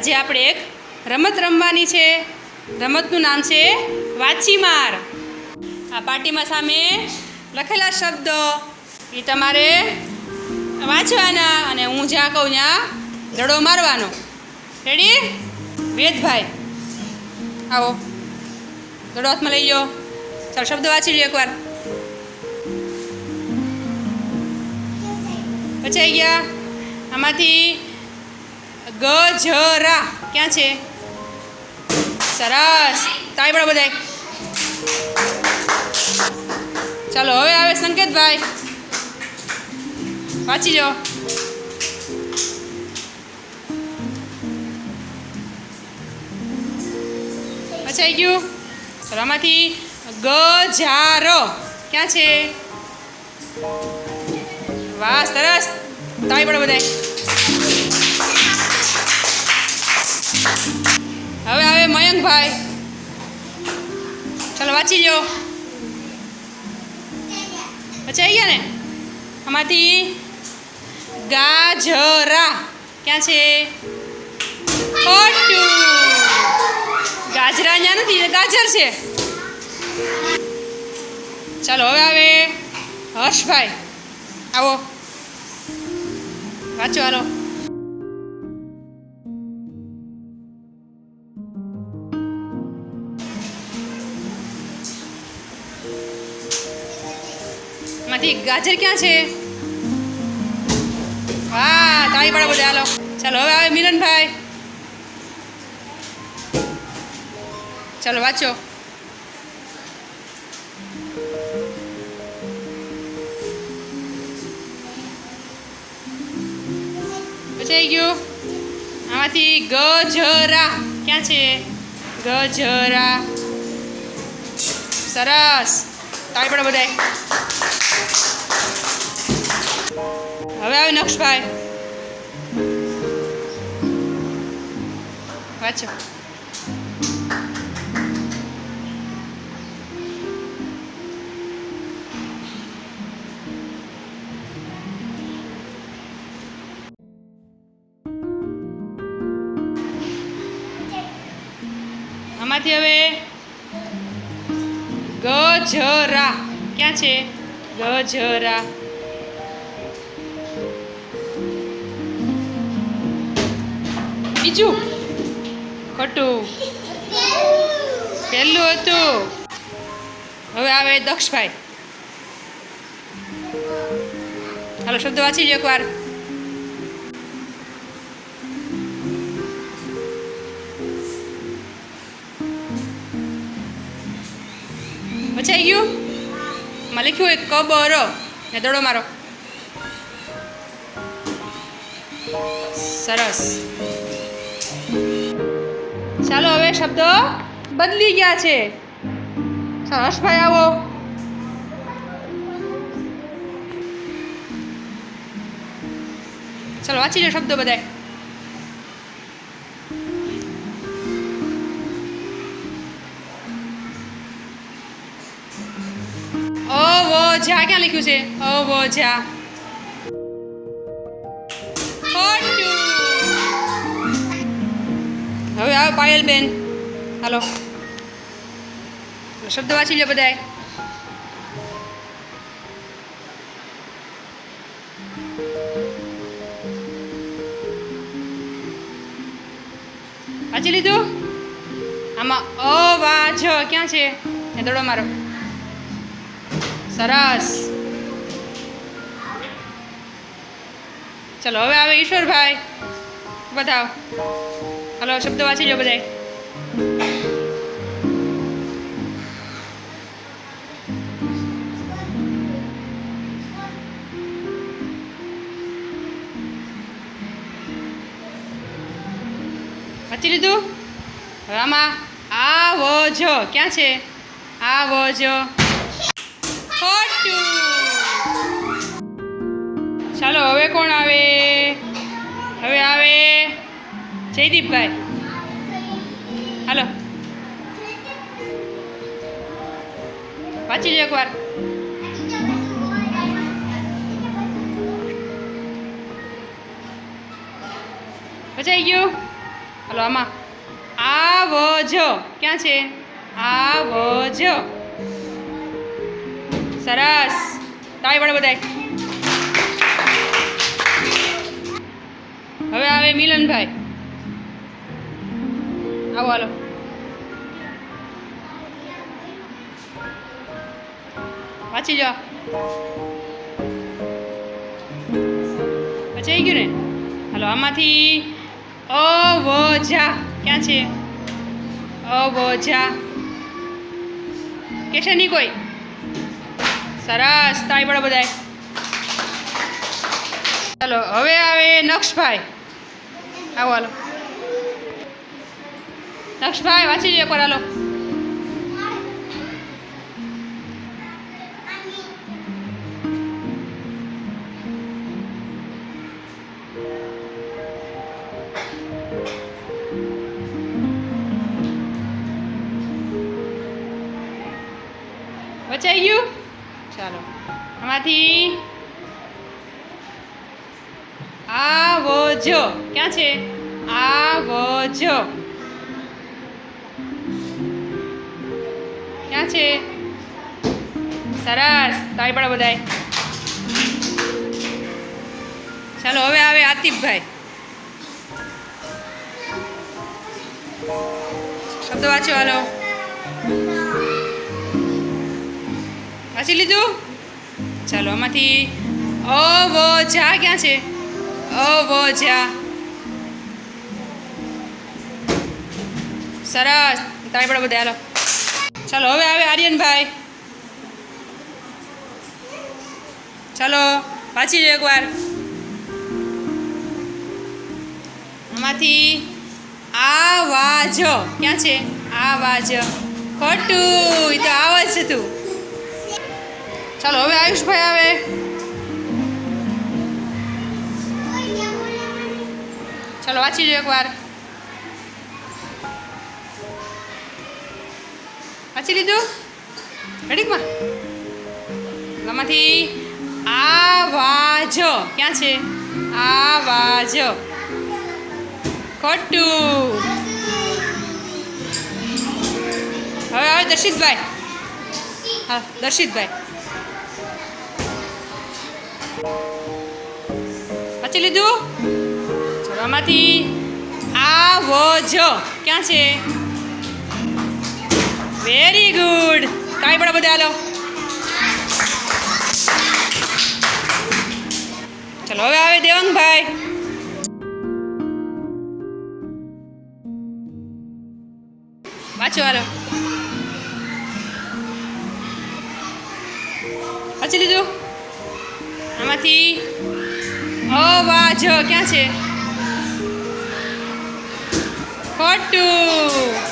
આજે આપણે એક રમત રમવાની છે. રમતનું નામ છે વાચીમાર આ પાટીમાં સામે લખેલા શબ્દો. એ તમારે વાંચવાના અને હું જ્યાં કહું ત્યાં દડો મારવાનો. રેડી વેદભાઈ. આવો. દડો હાથમાં લઈ લો ચાલો શબ્દ વાંચી લો એકવાર. વચાઈ ગયા. આમાંથી ગજરા. ક્યાં છે? સરસ. તાળી પડો બધાય. ચાલો, હવે આવે સંકેતભાઈ. વાંચી જો વચાઈ ગયું? ચાલો, આમાંથી ગજારો. ક્યાં છે? વાહ, સરસ. તાળી પડો બધાય. મયંકભાઈ ચાલો વાંચી લો આવી ગયા ને? આમાંથી ગાજરા. ક્યાં છે? ખોટું. ગાજરા અહીંયા નથી ગાજર છે. ચાલો હવે આવે હર્ષભાઈ. આવો. વાંચો હાલો. માંથી ગાજર ક્યાં છે? હા તાળી પાડો બધા હાલો. ચાલો, હવે આવે મિલનભાઈ. ચાલો, વાંચો. પછી ગયું. આમાંથી ગજરા. ક્યાં છે? ગજરા. સરસ. તાળી પડો બધાય. હવે આવે નક્ષભાઈ વાંચો. આમાંથી હવે ગજરા. ક્યાં છે? ગજરા. બીજું? ખોટું. પહેલું હતું. હવે આવે દક્ષભાઈ. હાલો, શબ્દ વાંચી લો એકવાર. વચાઈ ગયું? માં લખ્યું એક કબર ને દડો મારો. સરસ. ચાલો હવે શબ્દો બદલી ગયા છે. સરસ હર્ષભાઈ આવો. ચાલો વાંચી લો શબ્દો બધાય. અવજા ક્યાં લખ્યું છે? અવજા ખોટું હવે પાયલ બેન. હાલો. શબ્દ વાંચી લો બધાય. વાંચી લીધું? આમાં અવાજ ક્યાં છે? એ દોડો મારો. સરસ. ચલો, હવે આવે ઈશ્વરભાઈ. બતાવ. હલો, શબ્દ વાંચી લો બધાય. વાંચી લીધું? રામા આવો જો. ક્યાં છે? આવો જો. ચાલો, હવે કોણ આવે? હવે આવે જયદીપભાઈ. હાલો. વાંચી જ એકવાર. વચાઈ ગયું? હાલો, આમાં. આવજો. ક્યાં છે? આવજો. સરસ. તાળી પડે બધાય. હવે આવે મિલનભાઈ. આવો, હાલો. વાંચી લો વચાઈ ગયું ને? હાલો, આમાંથી અવજા. ક્યાં છે? અવજા. કે છે નહીં કોઈ? સરસ તાળી પડો બધાય. ચાલો, હવે આવે નક્ષભાઈ આવો, હાલો. નક્ષભાઈ વાંચી જઈએ પર હાલો. વચાઈ ગયું? ચાલો. આમાંથી આવજો. ક્યાં છે? આવજો. ક્યાં છે? સરસ. તાળી પડો બધાય. ચાલો, હવે આવે આતિફભાઈ. શબ્દ વાંચો, હાલો. વાંચી લીધું? ચાલો, આમાંથી અ વ જા ક્યાં છે? અ વ જા. સરસ. તાળી પડો બધા, હાલો. ચાલો, હવે આવે આર્યનભાઈ. ચાલો વાંચી લો એકવાર. આમાંથી આ વાજ ક્યાં છે? આ વાજ ખોટું એ તો આવાજ છે તું ચાલો, હવે આયુષભાઈ આવે. ચાલો, વાંચી લો એકવાર. વાંચી લીધું? ઘડીકમાં આમાંથી આવાજ. ક્યાં છે? આવાજ. ખોટું. હવે આવે દર્શિતભાઈ. હા, દર્શિતભાઈ. વાંચી લીધું? ચલો આમાંથી આવજો ક્યાં છે? વેરી ગુડ કાંઈ પણ બધા હાલો. ચલો, હવે આવે દેવંગભાઈ. વાંચો હાલો. વાંચી લીધું? આમાંથી અ વા જ ક્યાં છે? ખોટું